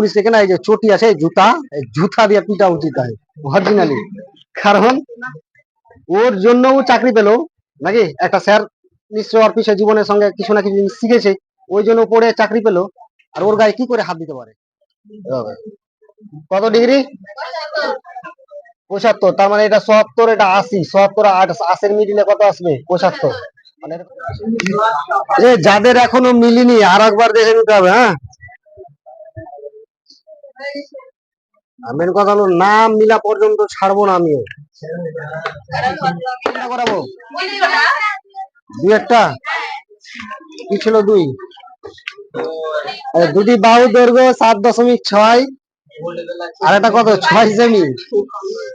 পুলিশকে না, এই যে চটি আছে জুতা জুতা দিয়ে পিটা উচিত হয় কারণ, ওর জন্য ও চাকরি পেল, নাকি? একটা স্যার নিশ্চয় ওর পিছিয়ে জীবনের সঙ্গে কিছু না কিছু শিখেছে, ওই জন্য পড়ে চাকরি পেল, আর ওর গায়ে কি করে হাত দিতে পারে? কত ডিগ্রি? পঁচাত্তর, তার মানে এটা সত্তর, এটা আশি, সত্তর আট, আশির মিডিলে কত আসবে? পঁচাত্তর। মানে যাদের এখনও মিলিনি আর একবার দেখে নিতে হবে হ্যাঁ? মেন কথা হলো নাম মিলা পর্যন্ত ছাড়বো না আমিও। করাবো? দুই একটা? কি ছিল দুই? দুটি বাহু দৈর্ঘ্য সাত দশমিক ছয়। আর একটা কত? ছয় সেমি।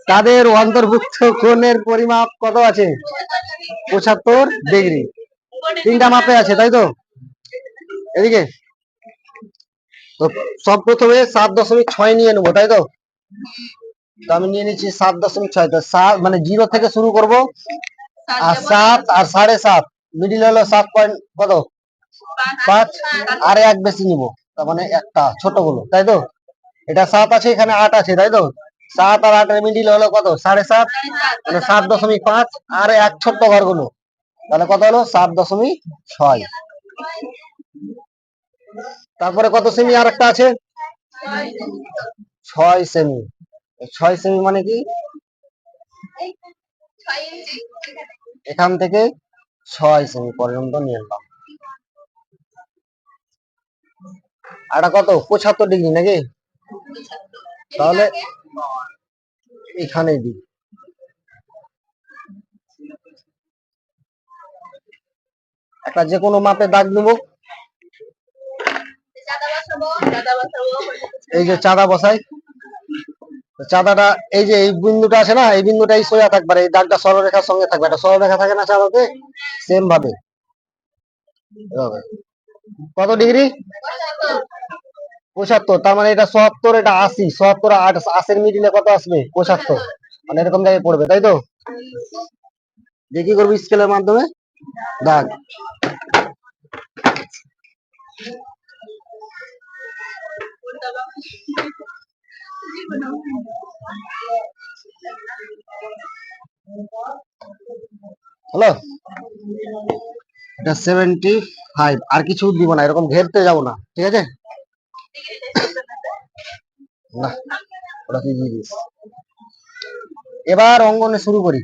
তাদের অন্তর্ভুক্ত কোণের পরিমাপ কত আছে? পঁচাত্তর ডিগ্রি। তিনটা মাপে আছে তাই তো? এদিকে। তো সব প্রথমে সাত দশমিক ছয় নিয়ে নেব তাই তো? তো আমি নিয়ে নিচ্ছি সাত দশমিক ছয় তো সাত মানে জিরো থেকে শুরু করব আর সাত আর সাড়ে সাত মিডিল হলো সাত পয়েন্ট কত? পাঁচ। আর এক বেশি নিব তার মানে একটা ছোটগুলো তাই তো? এটা সাত আছে এখানে আট আছে তাই তো? সাত আর আটের মিডিল হলো কত? সাড়ে সাত মানে সাত দশমিক পাঁচ আর এক ছোট্ট ঘরগুলো তাহলে কত হলো? সাত দশমিক ছয়। তারপরে কত সেমি আর একটা আছে? ছয় সেমি ছয় সেমি মানে কি? এখান থেকে ছয় সেমি পর্যন্ত আর এটা কত? পঁচাত্তর ডিগ্রি নাকি? তাহলে এখানেই দিই। একটা যে কোনো মাপে দাগ দেবো। এই যে চাঁদা বসাই। চাঁদাটা, এই যে এই বিন্দুটা আছে না, এই বিন্দুটাই সোজা থাকবে এই দাগটা সরলরেখার সঙ্গে থাকবে। এটা সরলরেখা থাকে না চাঁদাতে? সেম ভাবে। কত ডিগ্রি? পঁচাত্তর। তার মানে এটা সত্তর, এটা আশি। সত্তর আট, আশির মিডিলে কত আসবে? পঁচাত্তর। মানে এরকম জায়গায় পড়বে, তাই তো? দিয়ে কি করবি স্কেলের মাধ্যমে। দাগ। হ্যালো? এটা সেভেন্টি ফাইভ আর কিছু দিব না, এরকম ঘেরতে যাব না, ঠিক আছে? এবার অঙ্গনে শুরু করি।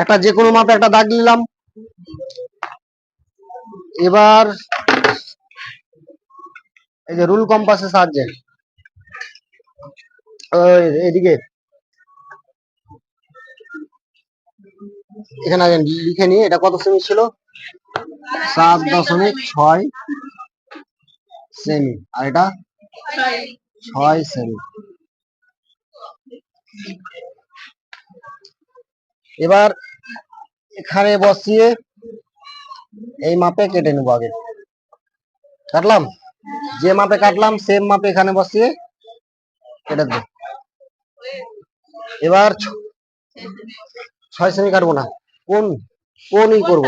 একটা যে কোনো মাপে একটা দাগ নিলাম। এবার এই যে রুল কম্পাসের সাহায্যে এদিকে। এখানে আগে লিখে নিয়ে এটা কত সেমি ছিল? সাত দশমিক ছয় সেমি। আর এটা? ছয় সেমি। এবার এখানে বসিয়ে এই মাপে কেটে নেব আগে। কাটলাম? যে মাপে কাটলাম সেম মাপে এখানে বসিয়ে কেটে দেবো। এবার ছয় সেমি কাটবো না। কোন কোনই করব?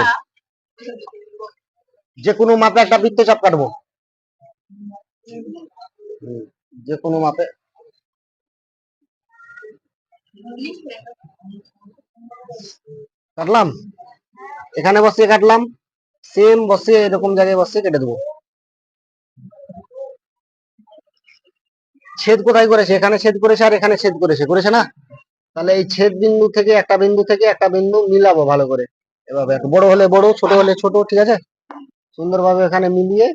যে কোনো মাপে একটা বৃত্তচাপ কাটবো। যে কোনো মাপে। কাটলাম? এখানে বসিয়ে কাটলাম। সেম বসে এরকম জায়গায় বসে কেটে দেবো। ছেদ কোথায় করেছে? এখানে ছেদ করেছে আর এখানে ছেদ করেছে করেছে না? তাহলে এই ছেদ বিন্দু থেকে একটা বিন্দু থেকে একটা বিন্দু মিলাবো ভালো করে। এভাবে বড় হলে বড়, ছোট হলে ছোট, ঠিক আছে? সুন্দরভাবে এখানে মিলিয়ে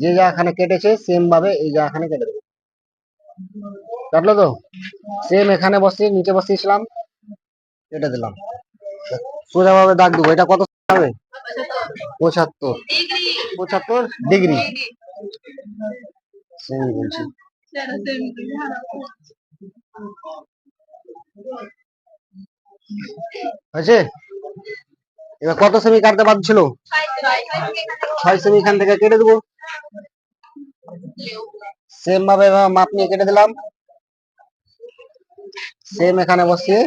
যে যা এখানে কেটেছে সেম ভাবে এই যা এখানে কেটে দেবো। কাটলো তো? সেম এখানে বসিয়ে নিচে বসিয়েছিলাম, কেটে দিলাম। সোজা ভাবে দাগ দেবো। এটা কত হবে? পঁচাত্তর। পঁচাত্তর ডিগ্রি সেম বলছি। হয়েছে? এবার কত সেমি কাটতে বাদ ছিল? ছয় সেমি এখান থেকে কেটে দেবো। সেম ভাবে মাপ নিয়ে কেটে দিলাম। সেম এখানে বসিয়ে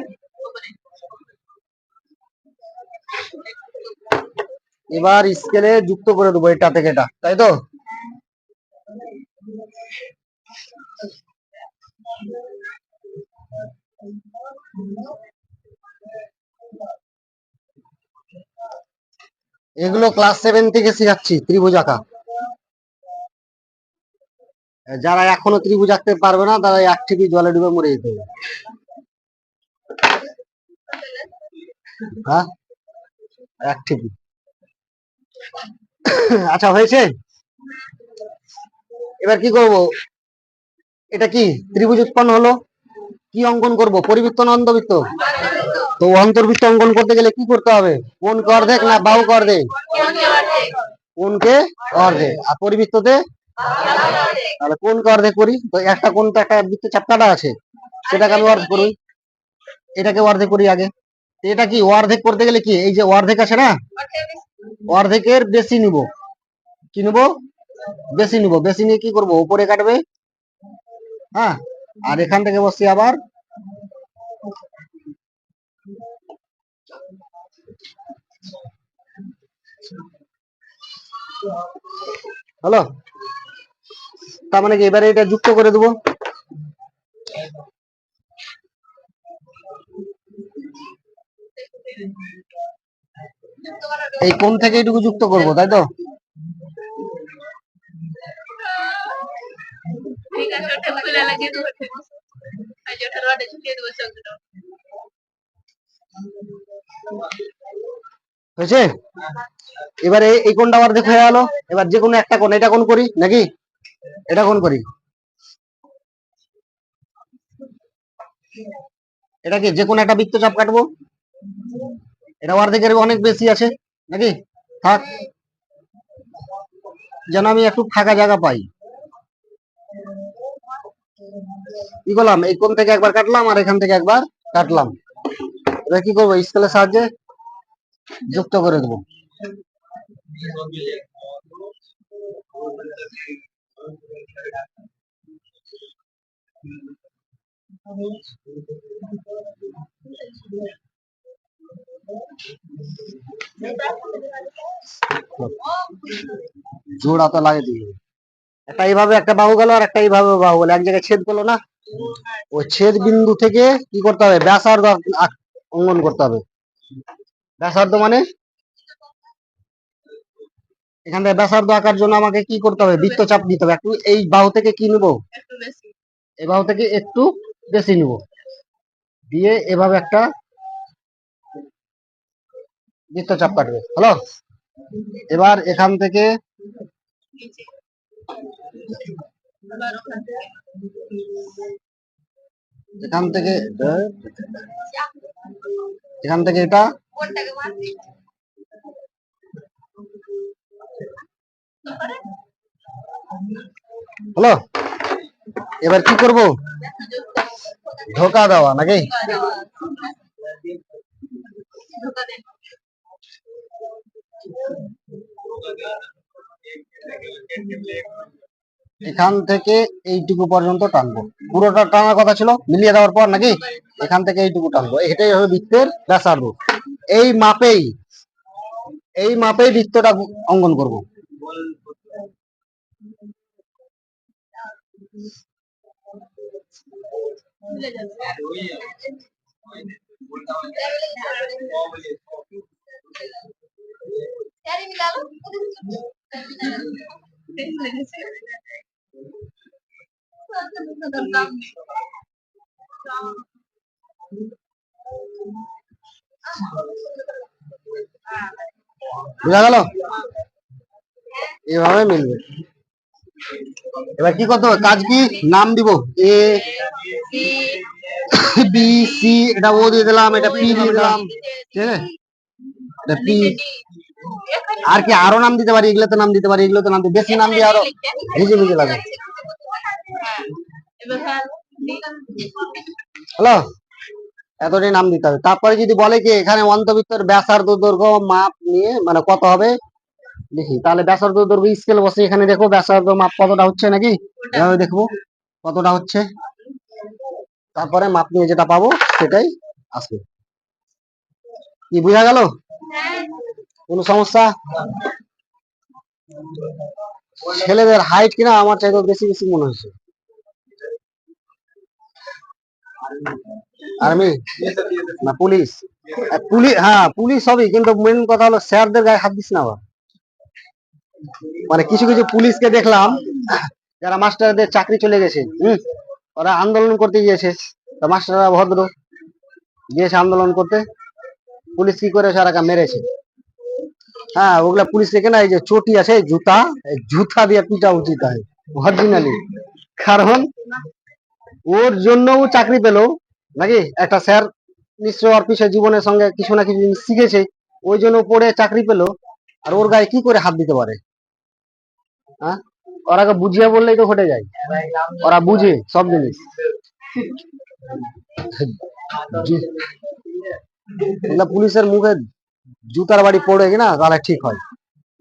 এবার স্কেলে যুক্ত করে দেবো এটা থেকে এটা, তাই তো? এগুলো ক্লাস সেভেন থেকে শেখাচ্ছি, ত্রিভুজ আঁকা। যারা এখনও ত্রিভুজ আঁকতে পারবে না, তারা এক ঠিকই জলে ডুবে মরে যেতে হ্যাঁ? এক ঠিকই আচ্ছা হয়েছে? এবার কি করব? এটা কি? ত্রিভুজ উৎপন্ন হলো? কি অঙ্কন করব? পরিবৃত্ত না অন্তবৃত্ত তো অন্তর্বৃত্ত অঙ্কন করতে গেলে কি করতে হবে? কোনকে অর্ধেক না বাহুকে অর্ধেক? কোনকে অর্ধেক? আর পরিবৃত্ততে? তাহলে কোনকে অর্ধেক করি? তো একটা কোন তো একটা বৃত্ত চাপটাটা আছে। সেটাকে আমি অর্ধেক করি। এটাকে অর্ধেক করি আগে। এটা কি? অর্ধেক করতে গেলে কি? এই যে অর্ধেক আছে না? অর্ধেকের বেশি নিব। কি নিব? বেশি নিব। বেশি নিয়ে কি করব? উপরে কাটবে। হ্যাঁ? আর এখান থেকে বসছি আবার। হ্যালো? তার মানে কি এবারে এটা যুক্ত করে দেবো? এই কোন থেকে এইটুকু যুক্ত করব, তাই তো? হয়েছে? এবারে এই কোনটা অর্ধেক হয়ে গেল? এবার যে কোনো একটা কোন এটা কোন করি নাকি? এটা কোন করি? এটা কি? যে কোনো একটা বৃত্ত চাপ কাটবো? এটা অর্ধেকের অনেক বেশি আছে। নাকি? থাক। যেন আমি একটু ফাঁকা জায়গা পাই। কি করলাম? এই কোন থেকে একবার কাটলাম আর এখান থেকে একবার কাটলাম। এবার কি করব? স্কেলের সাহায্যে যুক্ত করে দেবো। জোড়া তো লাগে দিয়ে একটা এইভাবে একটা বাহু গেল আর একটা এইভাবে বাহু গেল। এক জায়গায় ছেদ করল না? ওই ছেদ বিন্দু থেকে কি করতে হবে? ব্যাসার্ধ অঙ্কন করতে হবে। ব্যাসার্ধ মানে? এখান থেকে ব্যাসার্ধ আঁকার জন্য আমাকে কি করতে হবে? বৃত্তচাপ দিতে হবে। একটু এই বাহু থেকে কি নেব? এই বাহু থেকে একটু বেশি নিব। দিয়ে এভাবে একটা বৃত্তচাপ কাটবে। হ্যালো এবার এখান থেকে এখান থেকে এখান থেকে এটা হ্যালো এবার কি করব? ধোকা দেওয়া নাকি? এখান থেকে এইটুকু পর্যন্ত টানবো। পুরোটা টানার কথা ছিল, মিলিয়ে দেওয়ার পর নাকি এখান থেকে এইটুকু টানবো। এটাই হবে বৃত্তের ব্যাসার্ধ। এই মাপেই এই মাপেই বৃত্তটা অঙ্কন করব। বোঝা গেল? এভাবে মিলবে। এবার কি করতে হবে? কাজ কি? নাম দিব। এ বি সি এটা ও দিয়ে দিলাম, এটা পি দিয়ে দিলাম। ঠিক আছে? এটা পি আর কি, আরও নাম দিতে পারি এগুলোতে নাম দিতে পারি এগুলোতে নাম দিতে বেশি নাম দিয়ে আরও ভিজে ভিজে লাগে। হ্যালো, এতটাই নাম দিতে হবে। তারপরে যদি বলে কি, এখানে অন্তবৃত্তর ব্যাসার্ধ দৈর্ঘ্য মাপ নিয়ে মানে কত হবে? দেখি, তাহলে ব্যাসার্ধ দৈর্ঘ্য স্কেল বসে এখানে দেখো ব্যাসার্ধ মাপ কতটা হচ্ছে নাকি? এভাবে দেখব কতটা হচ্ছে। তারপরে মাপ নিয়ে যেটা পাবো, সেটাই আসবে। কি, বোঝা গেল? কোনো সমস্যা? ছেলেদের হাইট কিনা আমার চাইতে বেশি বেশি মনে হয়েছে আর্মি? না, পুলিশ। পুলিশ হ্যাঁ পুলিশ সবই, কিন্তু মেন কথা হলো স্যারদের গায়ে হাত দিস না আবার। মানে কিছু কিছু পুলিশকে দেখলাম, যারা মাস্টারদের চাকরি চলে গেছে, হুম? ওরা আন্দোলন করতে গিয়েছে মাস্টাররা ভদ্র। গিয়েছে আন্দোলন করতে। পুলিশ কি করে সারাকা মেরেছে। হ্যাঁ ওগুলা পুলিশ থেকে না এই যে চটি আছে জুতা জুতা দিয়ে পিটা উচিত হয় অরিজিনালি কারণ ওর জন্য ও চাকরি পেল নাকি? একটা স্যার নিশ্চয় ওর পিছিয়ে জীবনের সঙ্গে কিছু না কিছু জিনিস শিখেছে ওই জন্য পড়ে চাকরি পেল আর ওর গায়ে কি করে হাত দিতে পারে? হ্যাঁ? ওরাকে বুঝিয়ে বললেই তো ঘটে যায়। ওরা বুঝে সব জিনিস। পুলিশের মুখে জুতার বাড়ি পড়ে কিনা, তাহলে ঠিক হয়।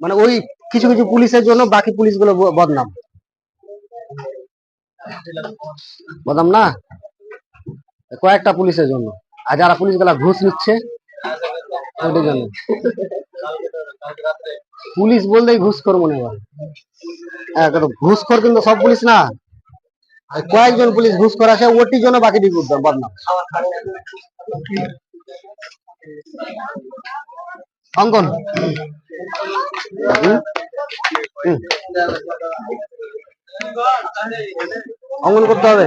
মানে ওই কিছু কিছু পুলিশের জন্য বাকি পুলিশগুলো বদনাম। বদনাম না? কয়েকটা পুলিশের জন্য। আর যারা পুলিশগুলা ঘুষ নিচ্ছে ওদের জন্য। পুলিশ বললেই ঘুষ কর মনে হয় হ্যাঁ কিন্তু সব পুলিশ না। কয়েকজন পুলিশ ঘুষ করে আছে ওটির জন্য বাকি দিক বদনাম। অঙ্কন। অঙ্কন করতে হবে